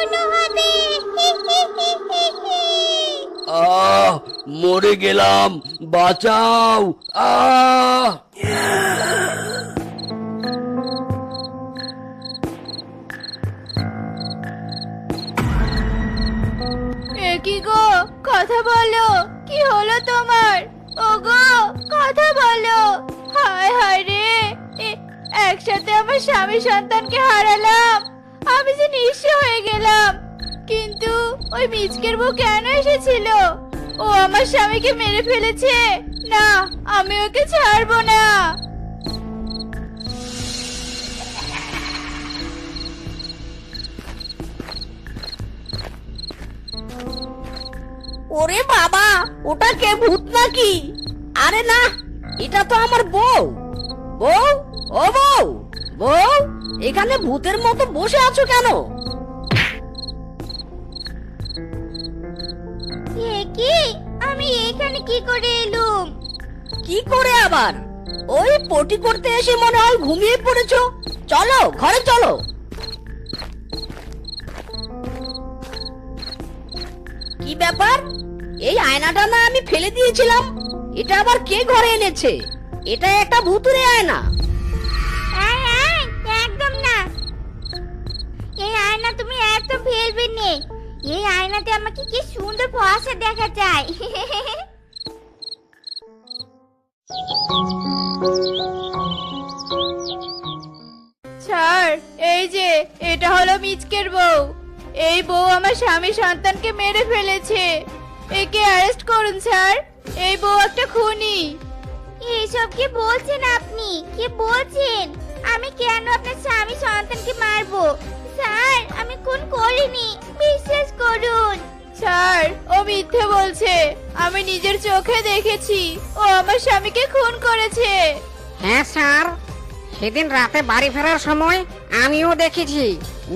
পূর্ণ মরে গেলাম, বাঁচাও, আহ। কি গো? কথা বলো, কি হলো তোমার? ওগো, কথা বলো। হায় হায় রে একসাথে আমার স্বামী সন্তানকে হারালাম। আমি যে নিঃস্ব হয়ে গেলাম। কিন্তু ওই মিচকের বউ কেন এসেছিল? ও আমার স্বামীকে মেরে ফেলেছে। না, আমি ওকে ছাড়বো না। ওরে বাবা, ওটা কে ভূত নাকি? আরে না, এটা তো আমার বউ। বউ? ও বউ? বউ? এখানে ভূতের মতো বসে আছো কেন? কি? আমি এখানে কি করে এলুম? কি করে আবার? ওই পটি করতে এসে মনে হয় ঘুমিয়ে পড়েছো। চলো ঘরে চলো। কি ব্যাপার? এই আয়নাটা না আমি ফেলে দিয়েছিলাম। এটা আবার কে ঘরে এনেছে? এটা একটা ভুতুরে আয়না। এই আয়নাতে আমাকে কি সুন্দর ফসা দেখা যায়। স্যার এই যে এটা হলো মিচকের বউ। এই বউ আমার স্বামী সন্তানকে মেরে ফেলেছে। একে অ্যারেস্ট করুন স্যার। এই বউ একটা খুনি। এইসব কি বলছেন আপনি? কি বলছেন? আমি কেন আপনার স্বামী সন্তানকে মারবো? স্যার। ও মিথ্যে বলছে। আমি নিজের চোখে দেখেছি। ও আমার স্বামীকে খুন করেছে। হ্যাঁ স্যার। সেদিন রাতে বাড়ি ফেরার সময় আমিও দেখেছি।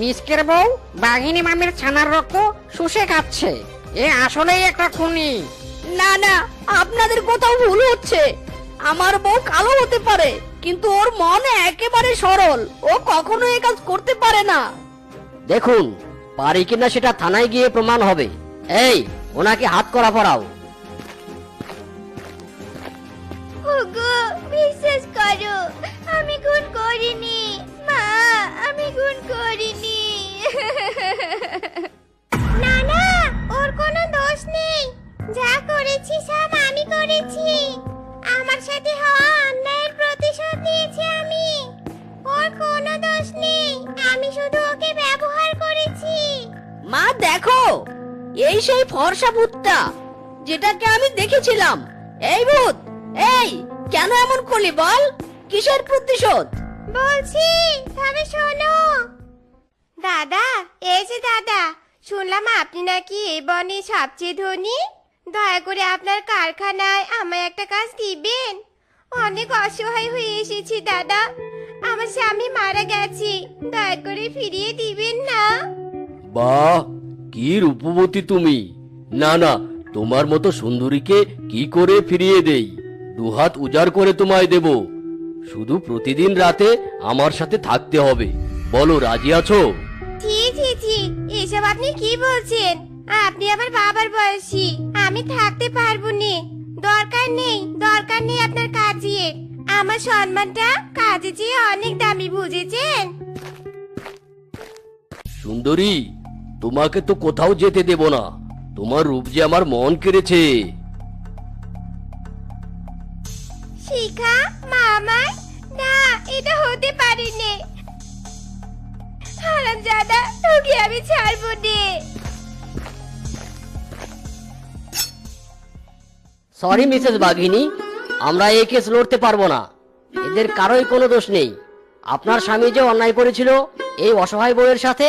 মিসকের বউ বাঘিনী মামির ছানার রক্ত শুষে খাচ্ছে এ আসলেই একটা খুনি। না না আপনাদের কোথাও ভুল হচ্ছে। আমার বউ কালো হতে পারে কিন্তু ওর মন একেবারে সরল। ও কখনো এ কাজ করতে পারে না। দেখুন পারি কিনা সেটা থানায় গিয়ে প্রমাণ হবে। এই ওনাকে হাত করা পড়াও ওগো বিশ্বাস করো আমি খুন করিনি। এই সেই ফর্সা ভূতটা যেটাকে আমি দেখেছিলাম। এই ভূত এই কেন এমন করলি বল? কিসের প্রতিশোধ? বলছি তবে শোনো। দাদা এই যে দাদা শুনলাম আপনি নাকি এই বনে সবচেয়ে ধনী। দয়া করে আপনার কারখানায় আমায় একটা কাজ দিবেন। অনেক অসহায় হয়ে এসেছি দাদা। আমার স্বামী মারা গেছে দয়া করে ফিরিয়ে দিবেন না। বাহ কি রূপবতী তুমি? না না তোমার মতো সুন্দরীকে কি করে ফিরিয়ে দেই? দুহাত উজাড় করে তোমায় দেব। শুধু প্রতিদিন রাতে আমার সাথে থাকতে হবে। বলো রাজি আছো? ছি ছি ছি এসব আপনি কি বলছেন? আপনি আবার বাবার বয়সী আমি থাকতে পারব নে। দরকার নেই দরকার নেই আপনার কাজের আমার সম্মানটা কাজে চেয়ে অনেক দামি বুঝেছেন? সুন্দরী তোমাকে তো কোথাও যেতে দেব না। তোমার রূপ যে আমার মন কেড়েছে। শিখা মা না এটা হতে পারে নে হারাম জাদা তোকে আমি ছাড়বো নে। সরি মিসেস বাঘিনী আমরা এই কেস লড়তে পারব না। এদের কারোই কোনো দোষ নেই। আপনার স্বামী যে অন্যায় করেছিল এই অসহায় বউয়ের সাথে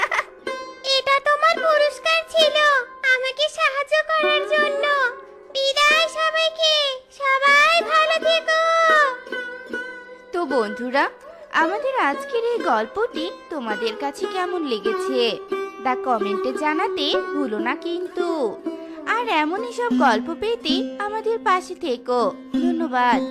ছিল। আমাকে সাহায্য করার জন্য। বিদায় সবাইকে। সবাই ভালো থেকো। বন্ধুরা, আমাদের আজকের এই গল্পটি তোমাদের কাছে কেমন লেগেছে? তা কমেন্টে জানাতে ভুলো না কিন্তু। আর এমনই সব গল্প পেতে আমাদের পাশে থেকো। ধন্যবাদ।